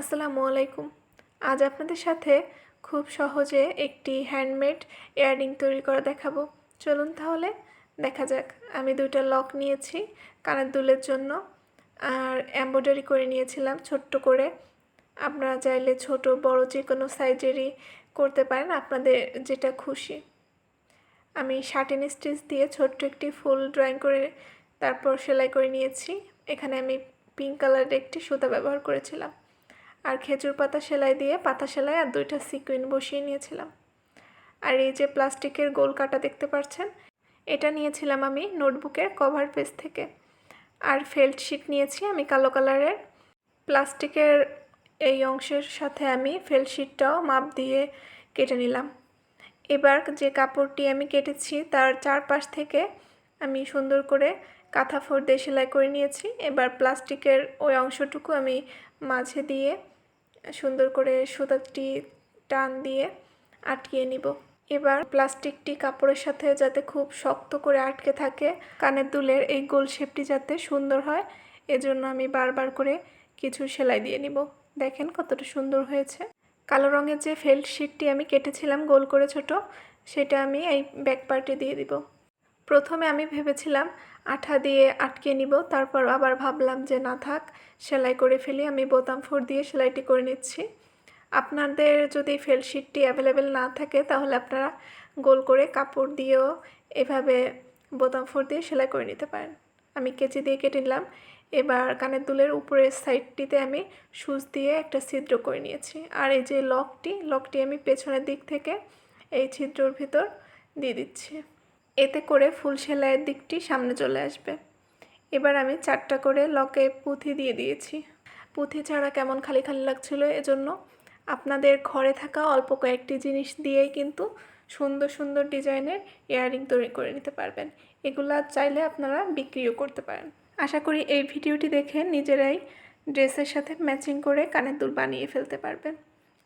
আসসালামু আলাইকুম। আজ আপনাদের সাথে খুব সহজে একটি হ্যান্ডমেড ইয়াররিং তৈরি করা দেখাবো। চলুন তাহলে দেখা যাক। আমি দুইটা লক নিয়েছি কানের দুলের জন্য, আর এমব্রয়ডারি করে নিয়েছিলাম ছোট্ট করে। আপনারা চাইলে ছোট, বড় যে কোনো সাইজেরই করতে পারেন, আপনাদের যেটা খুশি। আমি শার্টিন স্টিচ দিয়ে ছোট্ট একটি ফুল ড্রয়িং করে তারপর সেলাই করে নিয়েছি। এখানে আমি পিঙ্ক কালারের একটি সুতা ব্যবহার করেছিলাম। আর খেজুর পাতা সেলাই দিয়ে পাতা সেলাই আর দুইটা সিকুইন বসিয়ে নিয়েছিলাম। আর এই যে প্লাস্টিকের গোল কাটা দেখতে পাচ্ছেন, এটা নিয়েছিলাম আমি নোটবুকের কভার পেজ থেকে। আর ফেল্ট শিট নিয়েছি আমি কালো কালারের। প্লাস্টিকের এই অংশের সাথে আমি ফেল্ট শিটটাও মাপ দিয়ে কেটে নিলাম। এবার যে কাপড়টি আমি কেটেছি, তার চারপাশ থেকে আমি সুন্দর করে কাঁথা ফোর দিয়ে সেলাই করে নিয়েছি। এবার প্লাস্টিকের ওই অংশটুকু আমি মাঝে দিয়ে সুন্দর করে সুতাটি টান দিয়ে আটকিয়ে নিব। এবার প্লাস্টিকটি কাপড়ের সাথে যাতে খুব শক্ত করে আটকে থাকে, কানের দুলের এই গোল শেপটি যাতে সুন্দর হয়, এজন্য আমি বারবার করে কিছু সেলাই দিয়ে নিব। দেখেন কতটা সুন্দর হয়েছে। কালো রঙের যে ফেল্ট শিটটি আমি কেটেছিলাম গোল করে ছোট, সেটা আমি এই ব্যাক পার্টে দিয়ে দিব। প্রথমে আমি ভেবেছিলাম আঠা দিয়ে আটকে নিব, তারপর আবার ভাবলাম যে না থাক, সেলাই করে ফেলি, আমি বোতাম ফোর দিয়ে সেলাইটি করে নিচ্ছি। আপনাদের যদি ফেলশিটটি অ্যাভেলেবেল না থাকে, তাহলে আপনারা গোল করে কাপড় দিয়েও এভাবে বোতাম ফোর দিয়ে সেলাই করে নিতে পারেন। আমি কেচি দিয়ে কেটে নিলাম। এবার কানের দুলের উপরের সাইডটিতে আমি সুচ দিয়ে একটা ছিদ্র করে নিয়েছি। আর এই যে লকটি লকটি আমি পেছনের দিক থেকে এই ছিদ্রর ভিতর দিয়ে দিচ্ছি। এতে করে ফুল সেলাইয়ের দিকটি সামনে চলে আসবে। এবার আমি চারটা করে লকে পুঁথি দিয়ে দিয়েছি। পুঁথি ছাড়া কেমন খালি খালি লাগছিল এজন্য আপনাদের ঘরে থাকা অল্প কয়েকটি জিনিস দিয়েই কিন্তু সুন্দর সুন্দর ডিজাইনের ইয়াররিং তৈরি করে নিতে পারবেন। এগুলা চাইলে আপনারা বিক্রিও করতে পারেন। আশা করি এই ভিডিওটি দেখে নিজেরাই ড্রেসের সাথে ম্যাচিং করে কানের দুল বানিয়ে ফেলতে পারবেন।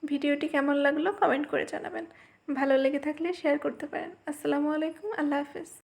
ভিডিওটি কেমন লাগল কমেন্ট করে জানাবেন। ভালো লেগে থাকলে শেয়ার করতে পারেন। আসসালামু আলাইকুম, আল্লাহ হাফেজ।